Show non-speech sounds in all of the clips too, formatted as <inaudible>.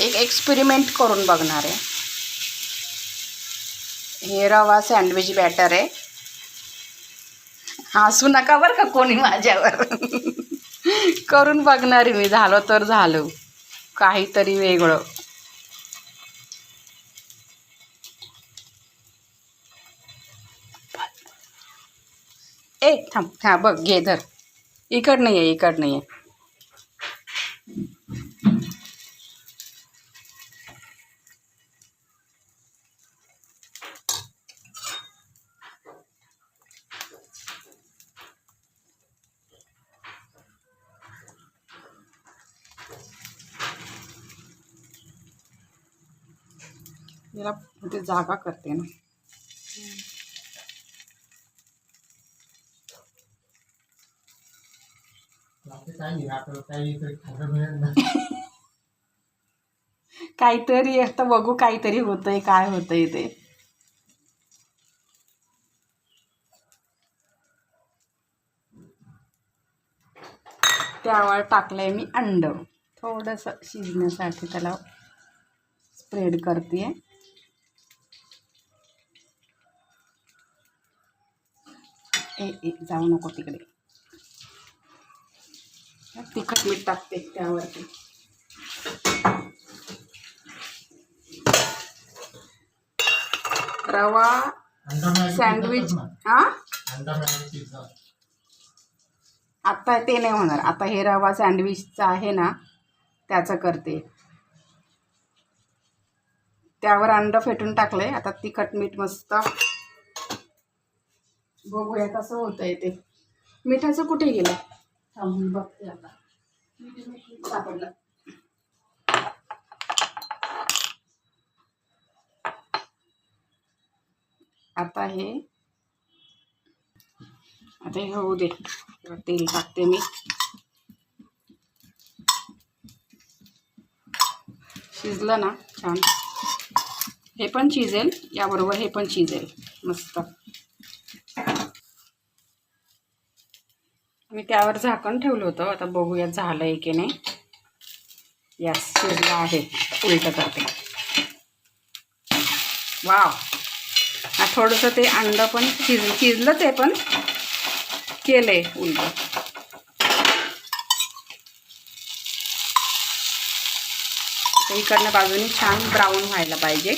एक एक्सपेरिमेंट करून बघणार आहे. हे रवा सँडविच बॅटर आहे. हसू नका बरं का कोणी माझ्यावर. करून बघणार आहे मी झालं तर झालं. काहीतरी वेगळं. ए थांब हां बघ घे धर. इकड नाही आहे इकड नाही आहे याला ते जागा करते ना. <laughs> काहीतरी आता बघू काहीतरी होतंय काय होतंय ते. त्यावर टाकलंय मी अंड. थोडंसं शिजण्यासाठी त्याला स्प्रेड करते ए ए जाऊ नको तिकडे. तिखट मीठ टाकते त्यावरती. रवा सँडविच हा? आता ते नाही होणार. आता हे रवा सँडविचचं आहे ना त्याचं करते. त्यावर अंड फेटून टाकलंय. आता तिखट मीठ मस्त बघूया कसं होतंय ते. मिठाचं कुठे गेलं? थांबून बघते आता. सापडलं. आता हे आता हे होऊ दे. तेल टाकते मी. शिजलं ना छान. हे पण शिजेल याबरोबर हे पण शिजेल. मस्त. मी त्यावर झाकण ठेवलं होतं. आता बघूया झालं आहे की नाही. यस शिजलं आहे. उलटं करते. वाव. हा थोडंसं ते अंड पण शिज शिजलं ते पण केलं आहे उलटं इकडनं बाजूने छान ब्राऊन व्हायला पाहिजे.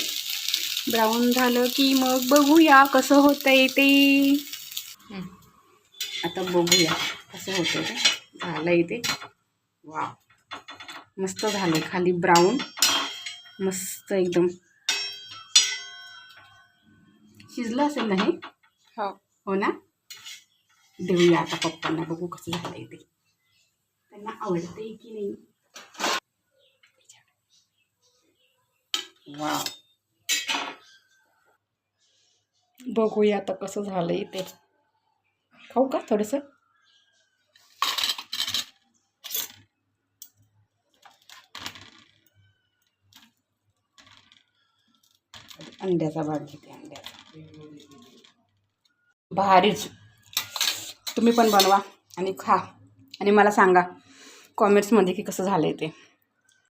ब्राऊन झालं की मग बघूया कसं होतंय ते. आता बघूया. कसं होतं ते झालंय ते. वा मस्त झालंय. खाली ब्राऊन मस्त एकदम. शिजलं असेल ना हे? हो. हो ना? देऊया आता पप्पांना. बघू कसं झालंय ते. त्यांना आवडतंय की नाही? वा बघूया आता कसं झालंय ते. खाऊ का थोडंसं? अंड्याचा भाग घेते अंड्याचा. भारीच तुम्ही पण बनवा आणि खा. आणि मला सांगा कॉमेंट्समध्ये की कसं झालं आहे ते.